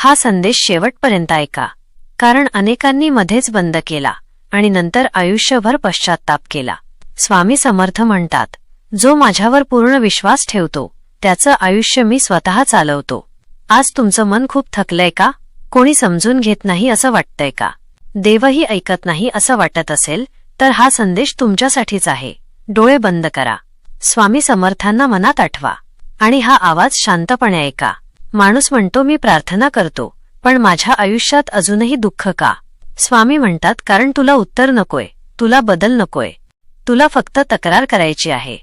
हा संदेश शेवटपर्यंत ऐका. कारण अनेकांनी मध्येच बंद केला आणि नंतर आयुष्यभर पश्चात्ताप केला. स्वामी समर्थ म्हणतात जो माझ्यावर पूर्ण विश्वास ठेवतो त्याचं आयुष्य मी स्वतः चालवतो. आज तुमचं मन खूप थकलंय का? कोणी समजून घेत नाही असं वाटतंय का? देवही ऐकत नाही असं वाटत असेल तर हा संदेश तुमच्यासाठीच आहे. डोळे बंद करा. स्वामी समर्थांना मनात आठवा आणि हा आवाज शांतपणे ऐका. माणूस म्हणतो मी प्रार्थना करतो पण माझ्या आयुष्यात अजूनही दुःख का? स्वामी म्हणतात कारण तुला उत्तर नकोय तुला बदल नकोय तुला फक्त तक्रार करायची आहे.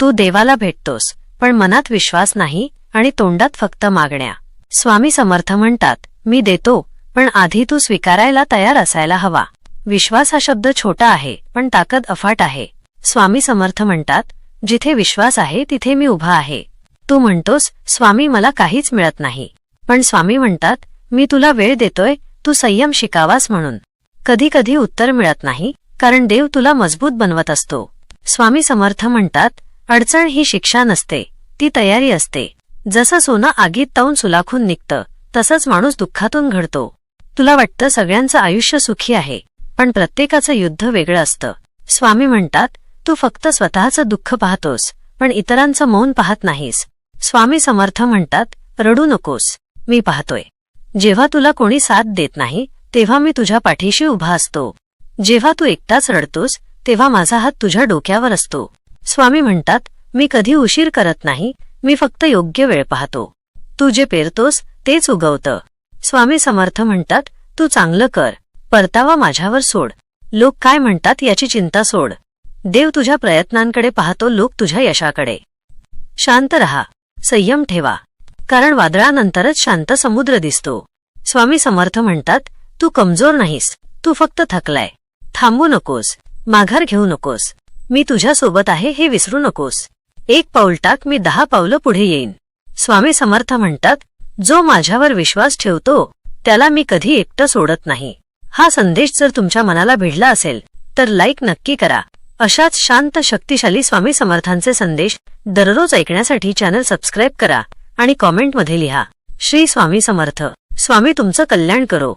तू देवाला भेटतोस पण मनात विश्वास नाही आणि तोंडात फक्त मागण्या. स्वामी समर्थ म्हणतात मी देतो पण आधी तू स्वीकारायला तयार असायला हवा. विश्वास हा शब्द छोटा आहे पण ताकद अफाट आहे. स्वामी समर्थ म्हणतात जिथे विश्वास आहे तिथे मी उभा आहे. तू म्हणतोस स्वामी मला काहीच मिळत नाही. पण स्वामी म्हणतात मी तुला वेळ देतोय तू संयम शिकावास म्हणून. कधी कधी उत्तर मिळत नाही कारण देव तुला मजबूत बनवत असतो. स्वामी समर्थ म्हणतात अडचण ही शिक्षा नसते ती तयारी असते. जसं सोनं आगीत ताऊन सुलाखून निघतं तसंच माणूस दुःखातून घडतो. तुला वाटतं सगळ्यांचं आयुष्य सुखी आहे पण प्रत्येकाचं युद्ध वेगळं असतं. स्वामी म्हणतात तू फक्त स्वतःचं दुःख पाहतोस पण इतरांचं मौन पाहत नाहीस. स्वामी समर्थ म्हणतात रडू नकोस मी पाहतोय. जेव्हा तुला कोणी साथ देत नाही तेव्हा मी तुझ्या पाठीशी उभा असतो. जेव्हा तू एकटाच रडतोस तेव्हा माझा हात तुझ्या डोक्यावर असतो. स्वामी म्हणतात मी कधी उशीर करत नाही मी फक्त योग्य वेळ पाहतो. तू जे पेरतोस तेच उगवतं. स्वामी समर्थ म्हणतात तू चांगलं कर परतावा माझ्यावर सोड. लोक काय म्हणतात याची चिंता सोड. देव तुझ्या प्रयत्नांकडे पाहतो लोक तुझ्या यशाकडे. शांत रहा. संयम ठेवा. कारण वादळानंतरच शांत समुद्र दिसतो. स्वामी समर्थ म्हणतात तू कमजोर नाहीस तू फक्त थकलाय. थांबू नकोस माघार घेऊ नकोस. मी तुझ्यासोबत आहे हे विसरू नकोस. एक पाऊल टाक मी दहा पावलं पुढे येईन. स्वामी समर्थ म्हणतात जो माझ्यावर विश्वास ठेवतो त्याला मी कधी एकटं सोडत नाही. हा संदेश जर तुमच्या मनाला भिडला असेल तर लाईक नक्की करा. अशाच शांत शक्तिशाली स्वामी समर्थांचे संदेश दररोज ऐकण्यासाठी चॅनल सबस्क्राईब करा आणि कॉमेंटमध्ये लिहा. श्री स्वामी समर्थ. स्वामी तुमचं कल्याण करो.